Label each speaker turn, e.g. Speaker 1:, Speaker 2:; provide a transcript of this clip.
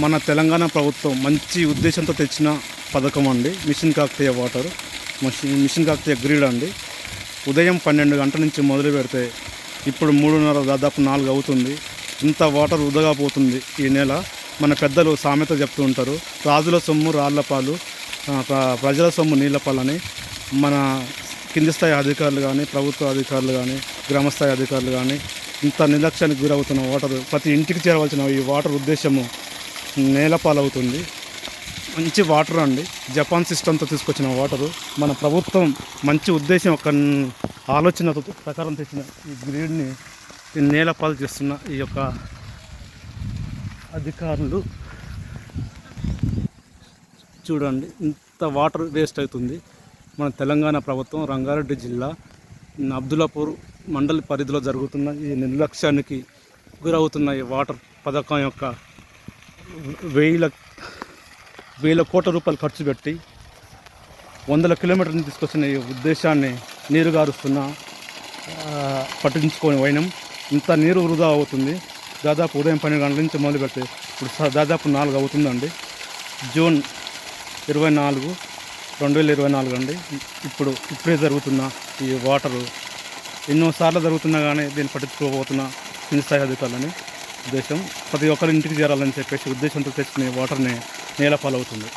Speaker 1: మన తెలంగాణ ప్రభుత్వం మంచి ఉద్దేశంతో తెచ్చిన పథకం అండి. Mission Kakatiya water. Mission mission Kakatiya grid అండి. ఉదయం పన్నెండు గంటల నుంచి మొదలు పెడితే ఇప్పుడు మూడున్నర దాదాపు నాలుగు అవుతుంది. ఇంత వాటర్ ఉదగా పోతుంది ఈ నెల. మన పెద్దలు సామెత చెప్తూ ఉంటారు. రాజుల సొమ్ము రాళ్ళ పాలు ప్ర- ప్రజల సొమ్ము నీళ్ళ పాలని మన కింది స్థాయి అధికారులు కానీ ప్రభుత్వ అధికారులు కానీ గ్రామస్థాయి అధికారులు కానీ ఇంత నిర్లక్ష్యానికి గురవుతున్న వాటర్ ప్రతి ఇంటికి చేరవలసిన ఈ వాటర్ ఉద్దేశము నేలపాలవుతుంది. మంచి వాటర్ అండి. జపాన్ సిస్టంతో తీసుకొచ్చిన వాటరు. మన ప్రభుత్వం మంచి ఉద్దేశం ఒక ఆలోచన ప్రకారం తెచ్చిన ఈ గ్రీడ్ని నేలపాలు చేస్తున్న ఈ యొక్క అధికారులు. చూడండి ఇంత వాటర్ వేస్ట్ అవుతుంది. మన తెలంగాణ ప్రభుత్వం రంగారెడ్డి జిల్లా అబ్దుల్లాపూర్ మండలి పరిధిలో జరుగుతున్న ఈ నిర్లక్ష్యానికి గురవుతున్న ఈ వాటర్ పథకం యొక్క వేల వేల కోట్ల రూపాయలు ఖర్చు పెట్టి వందల కిలోమీటర్లు తీసుకొచ్చిన ఈ ఉద్దేశాన్ని నీరు గారుస్తున్న పట్టించుకొని పోయినాం. ఇంత నీరు వృధా అవుతుంది. దాదాపు ఉదయం పన్నెండు గంటల నుంచి మొదలు పెడితే ఇప్పుడు దాదాపు నాలుగు అవుతుందండి. జూన్ ఇరవై నాలుగు రెండు వేల ఇరవై నాలుగు అండి. ఇప్పుడు ఇప్పుడే జరుగుతున్న ఈ వాటరు ఎన్నోసార్లు జరుగుతున్నా కానీ దీన్ని పట్టించుకోబోతున్న కింది స్థాయి అధికారులని ఉద్దేశం. ప్రతి ఒక్కరి ఇంటికి చేరాలని చెప్పేసి ఉద్దేశంతో తెచ్చుకునే వాటర్ని నేల పాలవుతుంది.